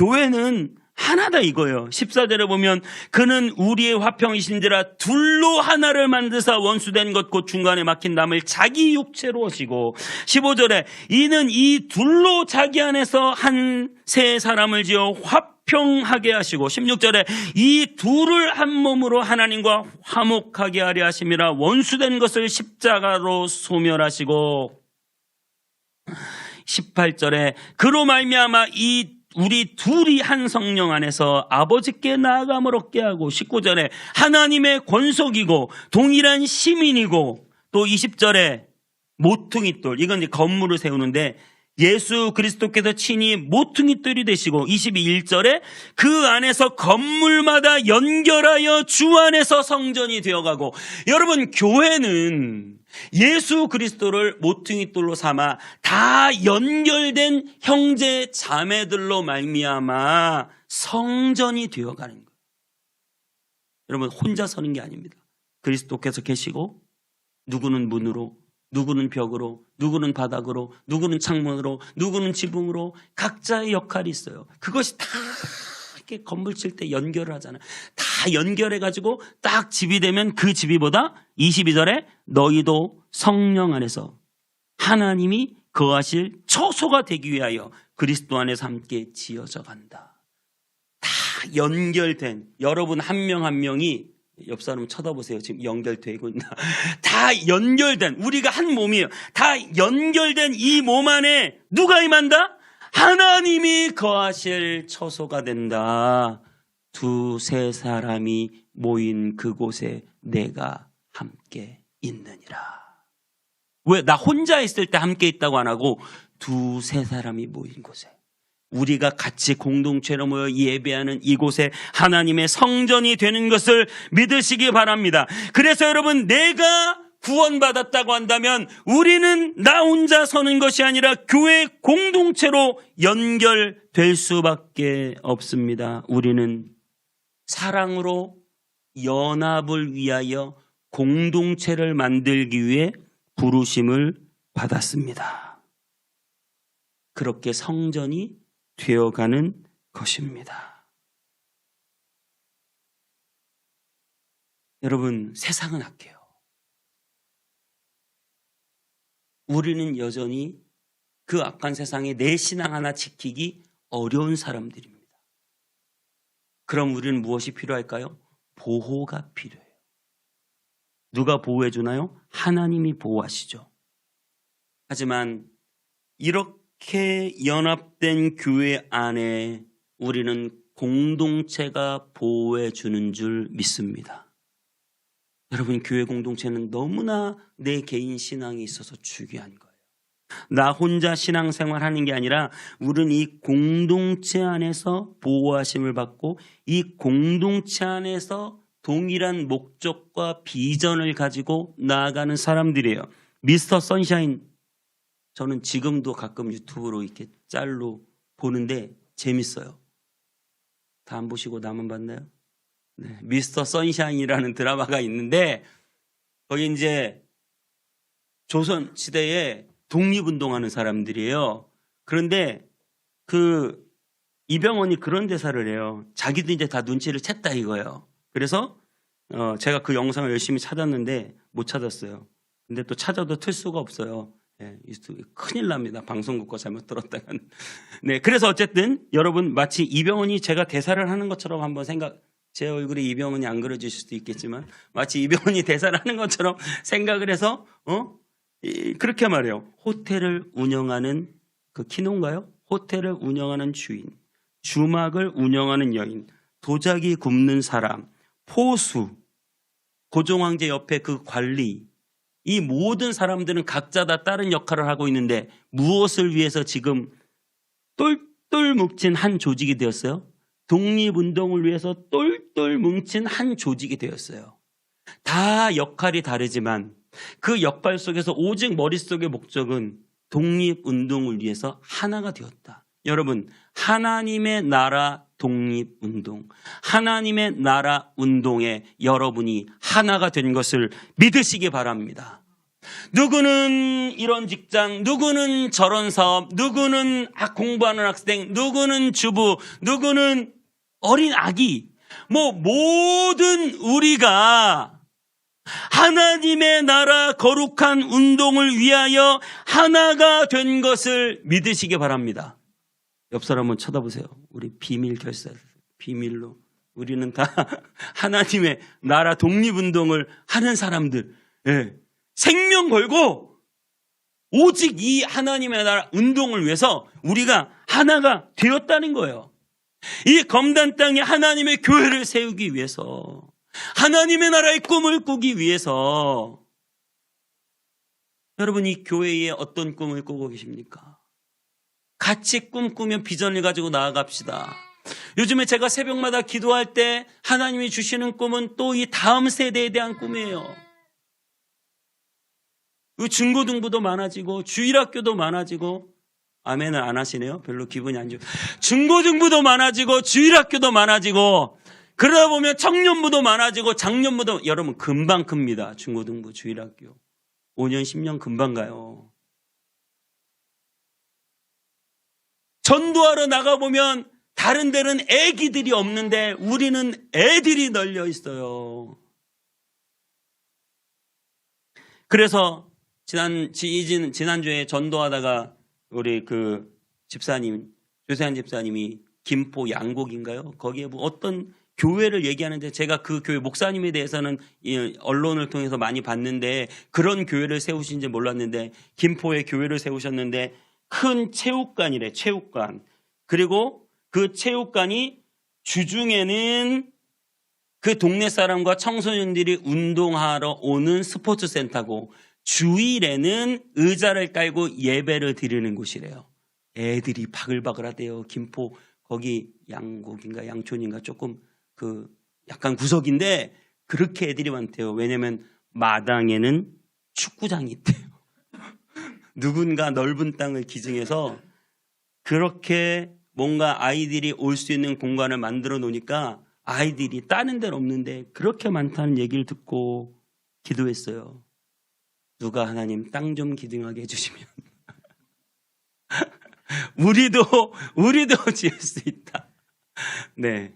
교회는 하나다 이거예요. 14절에 보면 그는 우리의 화평이신지라 둘로 하나를 만드사 원수된 것 곧 중간에 막힌 남을 자기 육체로 오시고 15절에 이는 이 둘로 자기 안에서 한 세 사람을 지어 화평하게 하시고 16절에 이 둘을 한 몸으로 하나님과 화목하게 하려 하심이라 원수된 것을 십자가로 소멸하시고 18절에 그로 말미암아 이 우리 둘이 한 성령 안에서 아버지께 나아감을 얻게 하고 19절에 하나님의 권속이고 동일한 시민이고 또 20절에 모퉁이 돌 이건 이제 건물을 세우는데 예수 그리스도께서 친히 모퉁이 돌이 되시고 22절에 그 안에서 건물마다 연결하여 주 안에서 성전이 되어가고 여러분 교회는 예수 그리스도를 모퉁이 돌로 삼아 다 연결된 형제 자매들로 말미암아 성전이 되어가는 거예요. 여러분 혼자 서는 게 아닙니다. 그리스도께서 계시고 누구는 문으로 누구는 벽으로, 누구는 바닥으로, 누구는 창문으로, 누구는 지붕으로 각자의 역할이 있어요. 그것이 다 이렇게 건물 칠 때 연결을 하잖아요. 다 연결해 가지고 딱 집이 되면 그 집이 보다 22절에 너희도 성령 안에서 하나님이 거하실 처소가 되기 위하여 그리스도 안에서 함께 지어져 간다. 다 연결된 여러분 한 명한 명이 옆 사람 쳐다보세요. 지금 연결되고 있나. 다 연결된, 우리가 한 몸이에요. 다 연결된 이 몸 안에 누가 임한다? 하나님이 거하실 처소가 된다. 두세 사람이 모인 그곳에 내가 함께 있느니라. 왜? 나 혼자 있을 때 함께 있다고 안 하고 두세 사람이 모인 곳에. 우리가 같이 공동체로 모여 예배하는 이곳에 하나님의 성전이 되는 것을 믿으시기 바랍니다. 그래서 여러분, 내가 구원받았다고 한다면 우리는 나 혼자 서는 것이 아니라 교회 공동체로 연결될 수밖에 없습니다. 우리는 사랑으로 연합을 위하여 공동체를 만들기 위해 부르심을 받았습니다. 그렇게 성전이 되어가는 것입니다. 여러분, 세상은 악해요. 우리는 여전히 그 악한 세상에 내 신앙 하나 지키기 어려운 사람들입니다. 그럼 우리는 무엇이 필요할까요? 보호가 필요해요. 누가 보호해 주나요? 하나님이 보호하시죠. 하지만 이렇게 연합된 교회 안에 우리는 공동체가 보호해 주는 줄 믿습니다. 여러분, 교회 공동체는 너무나 내 개인 신앙이 있어서 중요한 거예요. 나 혼자 신앙생활 하는 게 아니라 우리는 이 공동체 안에서 보호하심을 받고 이 공동체 안에서 동일한 목적과 비전을 가지고 나아가는 사람들이에요. 미스터 선샤인 저는 지금도 가끔 유튜브로 이렇게 짤로 보는데 재밌어요. 다 안 보시고 나만 봤나요? 네, 미스터 선샤인이라는 드라마가 있는데 거기 이제 조선 시대에 독립운동하는 사람들이에요. 그런데 그 이병헌이 그런 대사를 해요. 자기도 이제 다 눈치를 챘다 이거예요. 그래서 어 제가 그 영상을 열심히 찾았는데 못 찾았어요. 근데 또 찾아도 틀 수가 없어요. 예, 큰일 납니다. 방송국 거 잘못 들었다면. 네, 그래서 어쨌든 여러분 마치 이병헌이 제가 대사를 하는 것처럼 한번 생각, 제 얼굴에 이병헌이 안 그려주실 수도 있겠지만 마치 이병헌이 대사를 하는 것처럼 생각을 해서 어 이, 그렇게 말해요. 호텔을 운영하는 그 키노인가요? 호텔을 운영하는 주인, 주막을 운영하는 여인, 도자기 굽는 사람, 포수, 고종황제 옆에 그 관리, 이 모든 사람들은 각자 다 다른 역할을 하고 있는데 무엇을 위해서 지금 똘똘 뭉친 한 조직이 되었어요? 독립운동을 위해서 똘똘 뭉친 한 조직이 되었어요. 다 역할이 다르지만 그 역할 속에서 오직 머릿속의 목적은 독립운동을 위해서 하나가 되었다. 여러분, 하나님의 나라 독립운동, 하나님의 나라 운동에 여러분이 하나가 된 것을 믿으시기 바랍니다. 누구는 이런 직장, 누구는 저런 사업, 누구는 아, 공부하는 학생, 누구는 주부, 누구는 어린 아기. 뭐 모든 우리가 하나님의 나라 거룩한 운동을 위하여 하나가 된 것을 믿으시기 바랍니다. 옆 사람 한번 쳐다보세요. 우리 비밀 결사, 비밀로. 우리는 다 하나님의 나라 독립운동을 하는 사람들. 예. 생명 걸고 오직 이 하나님의 나라 운동을 위해서 우리가 하나가 되었다는 거예요. 이 검단 땅에 하나님의 교회를 세우기 위해서 하나님의 나라의 꿈을 꾸기 위해서 여러분 이 교회에 어떤 꿈을 꾸고 계십니까? 같이 꿈꾸며 비전을 가지고 나아갑시다. 요즘에 제가 새벽마다 기도할 때 하나님이 주시는 꿈은 또 이 다음 세대에 대한 꿈이에요. 그 중고등부도 많아지고 주일학교도 많아지고 아멘을 안 하시네요. 별로 기분이 안 좋아요. 중고등부도 많아지고 주일학교도 많아지고 그러다 보면 청년부도 많아지고 장년부도 여러분 금방 큽니다. 중고등부 주일학교. 5년 10년 금방 가요. 전도하러 나가보면 다른 데는 애기들이 없는데 우리는 애들이 널려 있어요. 그래서 지난 지진 지난주에 전도하다가 우리 그 집사님 조세한 집사님이 김포 양곡인가요? 거기에 뭐 어떤 교회를 얘기하는데 제가 그 교회 목사님에 대해서는 이 언론을 통해서 많이 봤는데 그런 교회를 세우신지 몰랐는데 김포에 교회를 세우셨는데 큰 체육관이래 체육관 그리고 그 체육관이 주중에는 그 동네 사람과 청소년들이 운동하러 오는 스포츠 센터고 주일에는 의자를 깔고 예배를 드리는 곳이래요. 애들이 바글바글 하대요. 김포 거기 양곡인가 양촌인가 조금 그 약간 구석인데 그렇게 애들이 많대요. 왜냐면 마당에는 축구장이 있대요. 누군가 넓은 땅을 기증해서 그렇게 뭔가 아이들이 올 수 있는 공간을 만들어 놓으니까 아이들이 따는 데는 없는데 그렇게 많다는 얘기를 듣고 기도했어요. 누가 하나님 땅 좀 기증하게 해주시면 우리도 우리도 지을 수 있다. 네,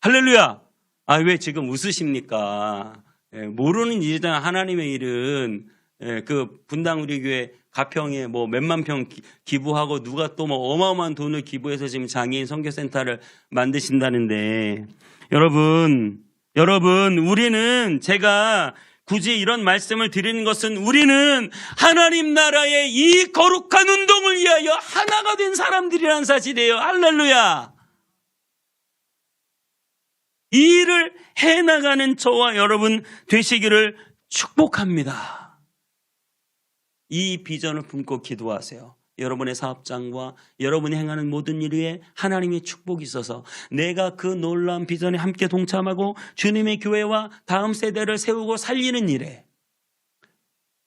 할렐루야. 아 왜 지금 웃으십니까? 예, 모르는 일이잖아. 하나님의 일은 예, 그 분당 우리 교회 가평에 뭐 몇만 평 기, 부하고 누가 또 뭐 어마어마한 돈을 기부해서 지금 장애인 선교센터를 만드신다는데 여러분 여러분 우리는 제가 굳이 이런 말씀을 드리는 것은 우리는 하나님 나라의 이 거룩한 운동을 위하여 하나가 된 사람들이란 사실이에요. 할렐루야. 이 일을 해나가는 저와 여러분 되시기를 축복합니다. 이 비전을 품고 기도하세요. 여러분의 사업장과 여러분이 행하는 모든 일 위에 하나님의 축복이 있어서 내가 그 놀라운 비전에 함께 동참하고 주님의 교회와 다음 세대를 세우고 살리는 일에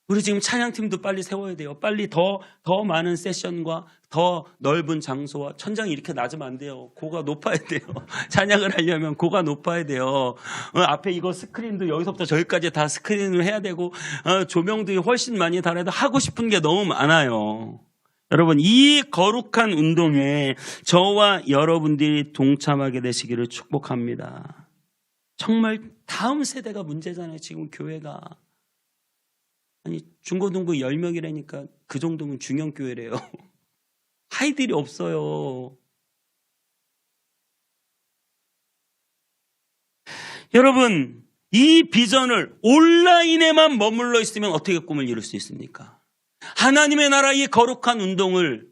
우리 지금 찬양팀도 빨리 세워야 돼요. 빨리 더, 더 많은 세션과 더 넓은 장소와 천장이 이렇게 낮으면 안 돼요. 고가 높아야 돼요. 찬양을 하려면 고가 높아야 돼요. 어, 앞에 이거 스크린도 여기서부터 저기까지 다 스크린을 해야 되고, 어, 조명도 훨씬 많이 달아도 하고 싶은 게 너무 많아요. 여러분, 이 거룩한 운동에 저와 여러분들이 동참하게 되시기를 축복합니다. 정말 다음 세대가 문제잖아요. 지금 교회가. 아니, 중고등부 10명이라니까 그 정도면 중형교회래요. 아이들이 없어요. 여러분, 이 비전을 온라인에만 머물러 있으면 어떻게 꿈을 이룰 수 있습니까? 하나님의 나라 이 거룩한 운동을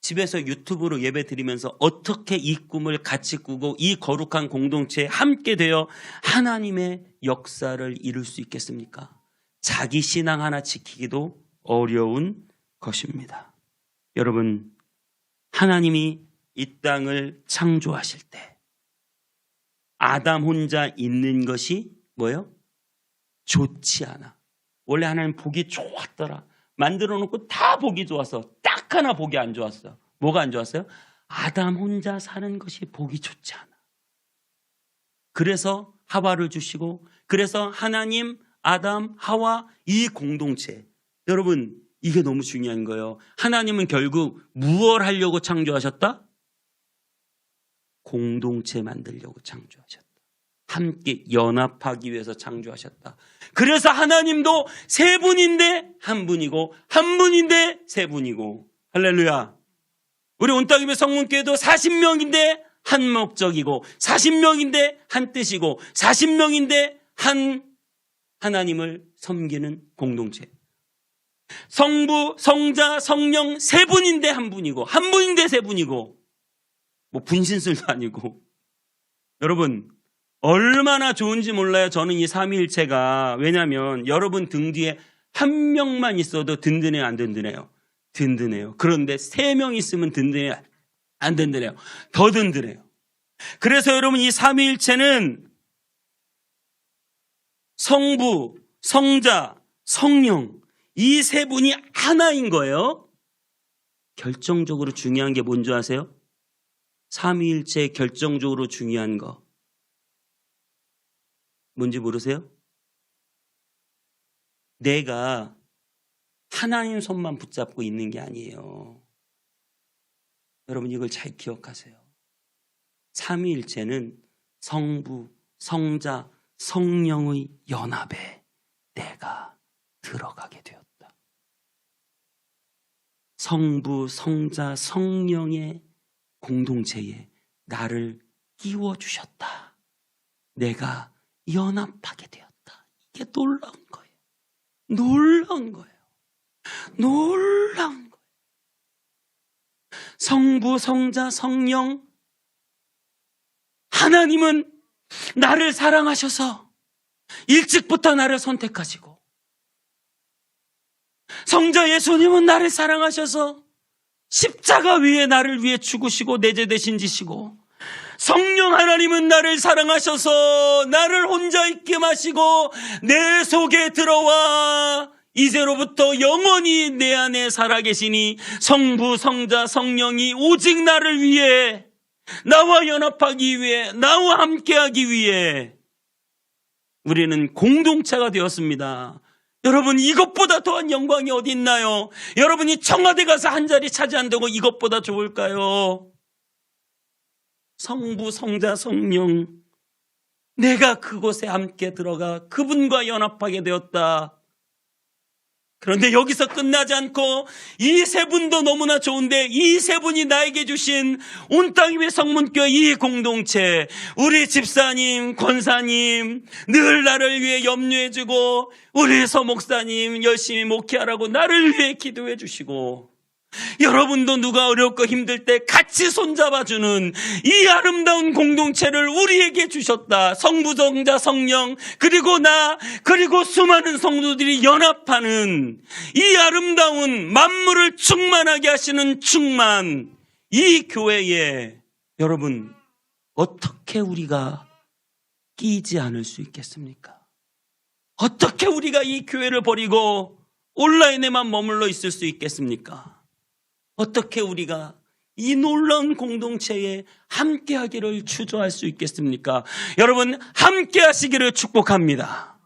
집에서 유튜브로 예배 드리면서 어떻게 이 꿈을 같이 꾸고 이 거룩한 공동체에 함께 되어 하나님의 역사를 이룰 수 있겠습니까? 자기 신앙 하나 지키기도 어려운 것입니다. 여러분, 하나님이 이 땅을 창조하실 때 아담 혼자 있는 것이 뭐예요? 좋지 않아. 원래 하나님 보기 좋았더라. 만들어 놓고 다 보기 좋았어. 딱 하나 보기 안 좋았어. 뭐가 안 좋았어요? 아담 혼자 사는 것이 보기 좋지 않아. 그래서 하와를 주시고, 그래서 하나님, 아담, 하와 이 공동체, 여러분, 이게 너무 중요한 거예요. 하나님은 결국 무엇 하려고 창조하셨다? 공동체 만들려고 창조하셨다. 함께 연합하기 위해서 창조하셨다. 그래서 하나님도 세 분인데 한 분이고 한 분인데 세 분이고 할렐루야. 우리 온땅임의 성문교회도 40명인데 한 목적이고 40명인데 한 뜻이고 40명인데 한 하나님을 섬기는 공동체. 성부, 성자, 성령 세 분인데 한 분이고 한 분인데 세 분이고 뭐 분신술도 아니고 여러분 얼마나 좋은지 몰라요. 저는 이 삼위일체가 왜냐하면 여러분 등 뒤에 한 명만 있어도 든든해요, 안 든든해요? 든든해요. 그런데 세 명 있으면 든든해요, 안 든든해요? 더 든든해요. 그래서 여러분 이 삼위일체는 성부, 성자, 성령 이 세 분이 하나인 거예요. 결정적으로 중요한 게 뭔지 아세요? 삼위일체 결정적으로 중요한 거 뭔지 모르세요? 내가 하나님 손만 붙잡고 있는 게 아니에요. 여러분 이걸 잘 기억하세요. 삼위일체는 성부, 성자, 성령의 연합에 내가 들어가게 되었다. 성부, 성자, 성령의 공동체에 나를 끼워 주셨다. 내가 연합하게 되었다. 이게 놀라운 거예요. 놀라운 거예요. 놀라운 거예요. 성부, 성자, 성령 하나님은 나를 사랑하셔서 일찍부터 나를 선택하시고 성자 예수님은 나를 사랑하셔서 십자가 위에 나를 위해 죽으시고 내재 대신 지시고 성령 하나님은 나를 사랑하셔서 나를 혼자 있게 마시고 내 속에 들어와 이제로부터 영원히 내 안에 살아계시니 성부 성자 성령이 오직 나를 위해 나와 연합하기 위해 나와 함께하기 위해 우리는 공동체가 되었습니다. 여러분 이것보다 더한 영광이 어디 있나요? 여러분이 청와대 가서 한 자리 차지한다고 이것보다 좋을까요? 성부, 성자, 성령 내가 그곳에 함께 들어가 그분과 연합하게 되었다. 그런데 여기서 끝나지 않고 이 세 분도 너무나 좋은데 이 세 분이 나에게 주신 온 땅 위의 성문교회 이 공동체 우리 집사님, 권사님 늘 나를 위해 염려해주고 우리 서목사님 열심히 목회하라고 나를 위해 기도해 주시고 여러분도 누가 어렵고 힘들 때 같이 손잡아주는 이 아름다운 공동체를 우리에게 주셨다. 성부정자 성령 그리고 나 그리고 수많은 성도들이 연합하는 이 아름다운 만물을 충만하게 하시는 충만 이 교회에 여러분 어떻게 우리가 끼지 않을 수 있겠습니까? 어떻게 우리가 이 교회를 버리고 온라인에만 머물러 있을 수 있겠습니까? 어떻게 우리가 이 놀라운 공동체에 함께 하기를 추조할 수 있겠습니까? 여러분, 함께 하시기를 축복합니다.